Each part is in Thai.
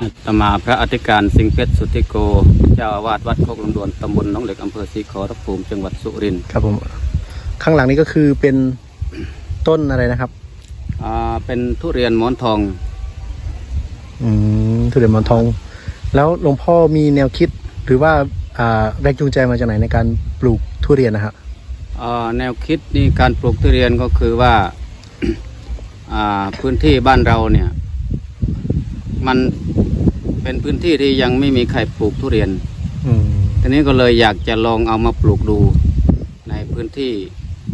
อาตมาพระอธิการสิงห์เพชรสุทธิโก เจ้าอาวาสวัดโคกลำดวนตำบลหนองเหล็กอำเภอศรีขอรภูมิจังหวัดสุรินทร์ครับผม ข้างหลังนี้ก็คือเป็นต้นอะไรนะครับ อ่าเป็นทุเรียนหมอนทอง อืมทุเรียนหมอนทอง แล้วหลวงพ่อมีแนวคิดหรือว่าอ่าแรงจูงใจมาจากไหนในการปลูกทุเรียนนะฮะอ่าแนวคิดนี่การปลูกทุเรียนก็คือว่า อ่าพื้นที่บ้านเราเนี่ย มันเป็นพื้นที่ที่ยังไม่มีใครปลูกทุเรียนอืมทีนี้ก็เลยอยากจะลองเอามาปลูกดู ในพื้นที่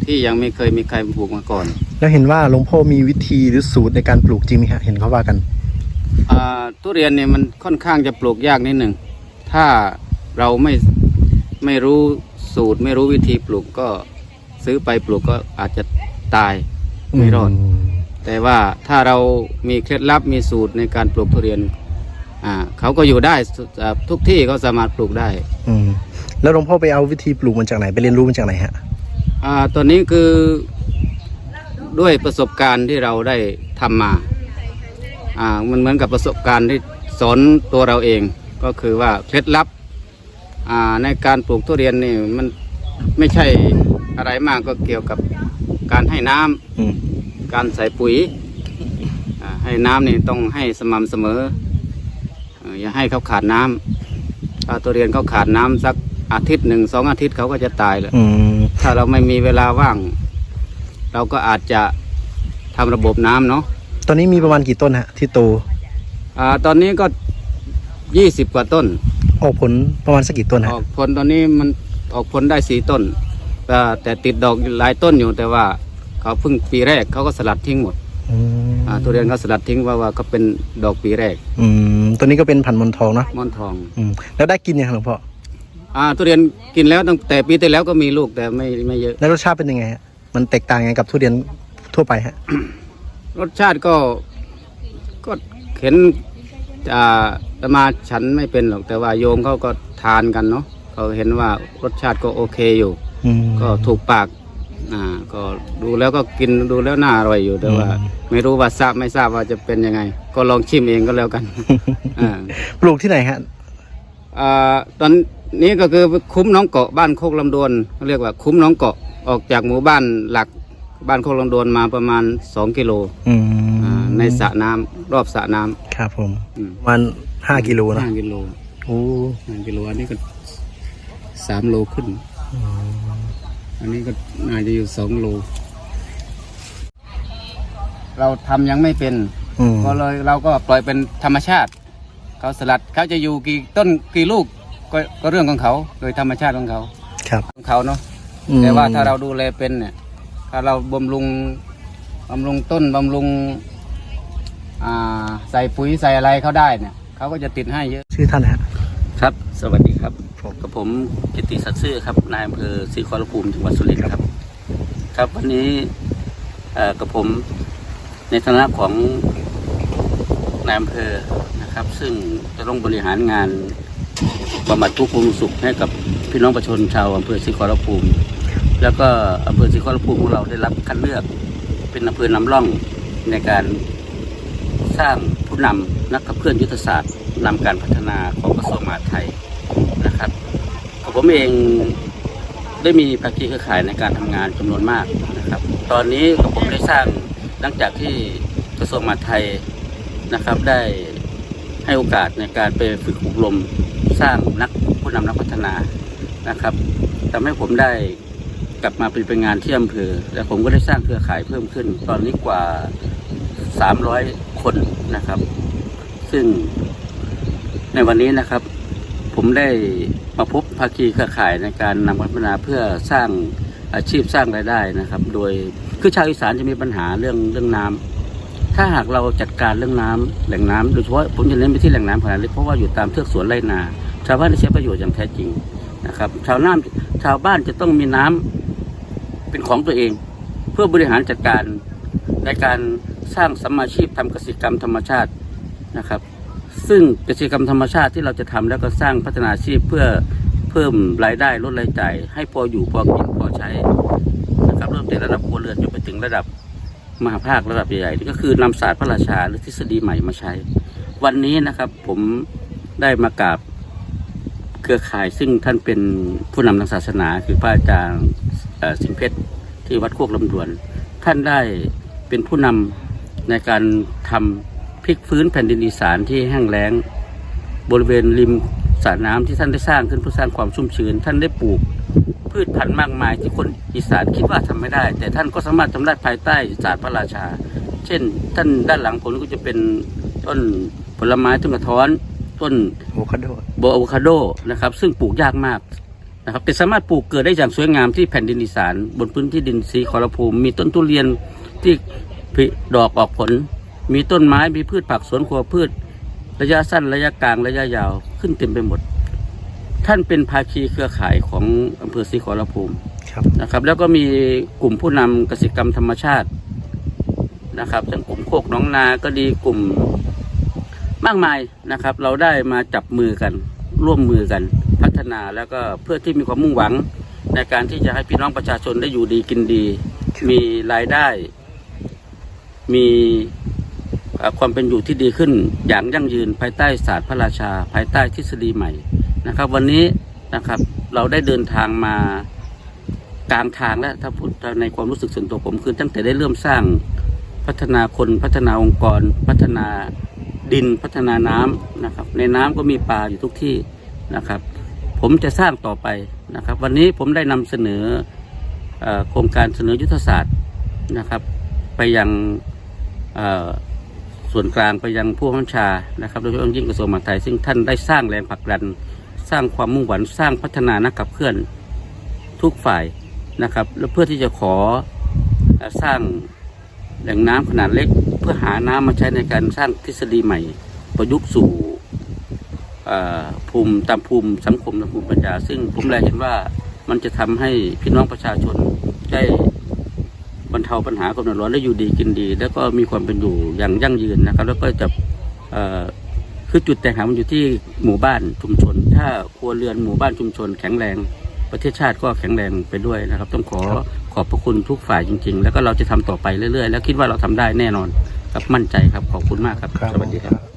ที่ยังไม่เคยมีใครปลูกมาก่อนแล้วเห็นว่าหลวงพ่อมีวิธีหรือสูตรในการปลูกจริงไหมฮะเห็นเขาว่ากันอ่าทุเรียนเนี่ยมันค่อนข้างจะปลูกยากนิดหนึ่ง ถ้าเราไม่ไม่รู้สูตรไม่รู้วิธีปลูกก็ซื้อไปปลูกก็อาจจะตายไม่รอด แต่ว่าถ้าเรามีเคล็ดลับมีสูตรในการปลูกทุเรียนอ่าเขาก็อยู่ได้สุอ่าทุกที่เขาสามารถปลูกได้ อืมแล้วหลวงพ่อไปเอาวิธีปลูกมันจากไหนไปเรียนรู้มันจากไหนฮะอ่าตัวนี้คือด้วยประสบการณ์ที่เราได้ทำมาอ่ามันเหมือนกับประสบการณ์ที่สอนตัวเราเองก็คือว่าเคล็ดลับอ่าในการปลูกทุเรียนนี่มันไม่ใช่อะไรมากก็เกี่ยวกับการให้น้ำอืม การใส่ปุ๋ยอ่าให้น้ำนี่ต้องให้สม่ำเสมอเอ่ออย่าให้เขาขาดน้ำถ้าตัวเรียนเขาขาดน้ำสักอาทิตย์หนึ่งสองอาทิตย์เขาก็จะตายเลยอืมถ้าเราไม่มีเวลาว่าง เราก็อาจจะทำระบบน้ำเนาะตอนนี้มีประมาณกี่ต้นฮะที่โตอ่าตอนนี้ก็ยี่สิบกว่าต้น ออกผลประมาณสักกี่ต้นอฮะอกผลตอนนี้มันออกผลได้สี่ต้นแต่แต่ติดดอกหลายต้นอยู่แต่ว่า เขาเพิ่งปีแรกเขาก็สลัดทิ้งหมดอืมอ่าทุเรียนเขาสลัดทิ้งว่าว่าเขาเป็นดอกปีแรกอืมตัวนี้ก็เป็นพันธุ์หมอนทองเนาะม่อนทองอืมแล้วได้กินยังครับหลวงพ่ออ่าทุเรียนกินแล้วตั้งแต่ปีที่แล้วก็มีลูกแต่ไม่ไม่เยอะ แล้วรสชาติเป็นยังไงฮะมันแตกต่างยังไงกับทุเรียนทั่วไปฮะรสชาติก็ก็เห็นอ่าอาตมาฉันไม่เป็นหรอกแต่ว่าโยมเขาก็ทานกันเนาะเขาเห็นว่ารสชาติก็โอเคอยู่ อืมก็ถูกปาก อ่าก็ดูแล้วก็กินดูแล้วน่าอร่อยอยู่แต่ว่าอืมไม่รู้ว่าทราบไม่ทราบว่าจะเป็นยังไง ก็ลองชิมเองก็แล้วกันอ่าปลูกที่ไหนฮะอ่าตอนนี้ก็คือคุ้มน้องเกาะบ้านโคกลำดวนเขาเรียกว่าคุ้มน้องเกาะออกจากหมู่บ้านหลักบ้านโคกลำดวนมาประมาณ2กิโลอืมอ่าในสระน้ำรอบสระน้ำ ครับผมอืม ประมันห้ากิโลนะห้ากิโลโอ้ห้ากิโลอันนี้ก็สามโลขึ้นอั นนี้ก็น่าจะอยู่สองโล เราทำยังไม่เป็น อืมก็เลยเราก็ปล่อยเป็นธรรมชาติ เขาสลัดเขาจะอยู่กี่ต้นกี่ลูกก็ก็เรื่องของเขาโดยธรรมชาติของเขาครับของเขาเนาะ อืมแต่ว่าถ้าเราดูแลเป็นเนี่ย ถ้าเราบำรุงบำรุงต้นบำรุง อ่า ใส่ปุ๋ยใส่อะไรเขาได้เนี่ยเขาก็จะติดให้เยอะ ชื่อท่านฮะ ครับ สวัสดีครับ ผมกับผมกิติสัตย์ซื่อครับนายอำเภอศรีขอรภูมิจังหวัดสุรินทร์ครับ ครับวันนี้กับผมในฐานะของนายอำเภอนะครับ ซึ่งจะต้องบริหารงานบำบัดทุกข์บำรุงสุขให้กับพี่น้องประชาชนชาวอำเภอศรีขอรภูมิ แล้วก็อำเภอศรีขอรภูมิของเราได้รับคัดเลือกเป็นอำเภอนำร่องในการสร้างผู้นำนักขับเคลื่อนยุทธศาสตร์นำการพัฒนาของกระทรวงมหาดไทย นะครับผมเองได้มีภาคีเครือข่ายในการทำงานจำนวนมากนะครับ ตอนนี้ผมได้สร้างหลังจากที่กระทรวงมหาดไทยนะครับ ได้ให้โอกาสในการไปฝึกอบรมสร้างนักผู้นำนักพัฒนานะครับทำให้ผมได้กลับมาปฏิบัติงานที่อำเภอและผมก็ได้สร้างเครือข่ายเพิ่มขึ้น ตอนนี้กว่า 300 คนนะครับ ซึ่งในวันนี้นะครับ ผมได้มาพบภาคีเครือข่ายในการนำพัฒนาเพื่อสร้างอาชีพสร้างรายได้นะครับ โดยคือชาวอีสานจะมีปัญหาเรื่องเรื่องน้ำถ้าหากเราจัดการเรื่องน้ำแหล่งน้ำโดยเฉพาะผมจะเน้นไปที่แหล่งน้ำขนาดเล็กเพราะว่าอยู่ตามเทือกสวนไรนา ชาวบ้านได้ใช้ประโยชน์อย่างแท้จริงนะครับ ชาวน้ำชาวบ้านจะต้องมีน้ำเป็นของตัวเอง เพื่อบริหารจัดการในการสร้างสมมาชีพทำเกษตรกรรมธรรมชาตินะครับ ซึ่งเกษตรกรรมธรรมชาติที่เราจะทำแล้วก็สร้างพัฒนาอาชีพเพื่อเพิ่มรายได้ลดรายจ่ายให้พออยู่พอกินพอใช้นะครับเริ่มแต่ระดับครัวเรือนจนไปถึงระดับมหาภาคระดับใหญ่ๆนี่ก็คือนำศาสตร์พระราชาหรือทฤษฎีใหม่มาใช้ วันนี้นะครับผมได้มากราบเครือข่ายซึ่งท่านเป็นผู้นำทางศาสนา คือพระอาจารย์สิงเพชรที่วัดโคกลำดวน ท่านได้เป็นผู้นำในการทำ พลิกฟื้นแผ่นดินอีสานที่แห้งแล้ง บริเวณริมสระน้ำที่ท่านได้สร้างขึ้นเพื่อสร้างความชุ่มชื้น ท่านได้ปลูก พืชพันธุ์มากมายที่คนอีสานคิดว่าทำไม่ได้ แต่ท่านก็สามารถทำได้ภายใต้ศาสตร์พระราชา เช่น ท่านด้านหลังผมก็จะเป็นต้นผลไม้ต้นกระท้อน ต้นโอคาโดโบอะโวคาโดนะครับ ซึ่งปลูกยากมากนะครับแต่สามารถปลูกเกิดได้อย่างสวยงามที่แผ่นดินอีสาน บนพื้นที่ดินสีขอรภูมิ มีต้นทุเรียนที่ผลิดอกออกผล มีต้นไม้มีพืชผักสวนครัวพืช ระยะสั้นระยะกลางระยะยาวขึ้นเต็มไปหมด ท่านเป็นภาคีเครือข่ายของอำเภอศรีขอรภูมิครับนะครับ แล้วก็มีกลุ่มผู้นำเกษตรกรรมธรรมชาตินะครับทั้งกลุ่มโคกหน้องนาก็ดีกลุ่มมากมายนะครับ เราได้มาจับมือกัน ร่วมมือกันพัฒนาแล้วก็เพื่อที่มีความมุ่งหวัง ในการที่จะให้พี่น้องประชาชนได้อยู่ดีกินดี มีรายได้ มีเอ่อ ความเป็นอยู่ที่ดีขึ้นอย่างยั่งยืนภายใต้ศาสตร์พระราชา ภายใต้ทฤษฎีใหม่นะครับ วันนี้นะครับเราได้เดินทางมากลางทางแล้วถ้าพูดในความรู้สึกส่วนตัวผมคือตั้งแต่ได้เริ่มสร้างพัฒนาคนพัฒนาองค์กร พัฒนาดินพัฒนาน้ำนะครับ ในน้ำก็มีปลาอยู่ทุกที่นะครับ ผมจะสร้างต่อไปนะครับ วันนี้ผมได้นำเสนอโครงการเสนอยุทธศาสตร์นะครับ ไปยังอ ส่วนกลางไปยังผู้บัญชานะครับโดยเฉพาะยิ่งกระทรวงมหาดไทย ซึ่งท่านได้สร้างแรงผลักดัน สร้างความมุ่งหวังสร้างพัฒนานักขับเคลื่อนทุกฝ่ายนะครับ แล้วเพื่อที่จะขอสร้างแหล่งน้ำขนาดเล็ก เพื่อหาน้ำมาใช้ในการสร้างทฤษฎีใหม่ ประยุกต์สู่อ่อภูมิตามภูมิสังคมและภูมิปัญญา ซึ่งผมแลเห็นว่ามันจะทำให้พี่น้องประชาชนได้ บรรเทาปัญหาความเดือดร้อนและอยู่ดีกินดี แล้วก็มีความเป็นอยู่อย่างยั่งยืนนะครับ แล้วก็จะเอ่อคือจุดแตกหักมันอยู่ที่หมู่บ้านชุมชน ถ้าครัวเรือนหมู่บ้านชุมชน แข็งแรง ประเทศชาติก็แข็งแรงไปด้วยนะครับ ต้องขอครับขอบพระคุณทุกฝ่ายจริง ๆ แล้วก็เราจะทำต่อไปเรื่อยๆ แล้วคิดว่าเราทำได้แน่นอนครับมั่นใจครับขอบคุณมากครับครับสวัสดีครับ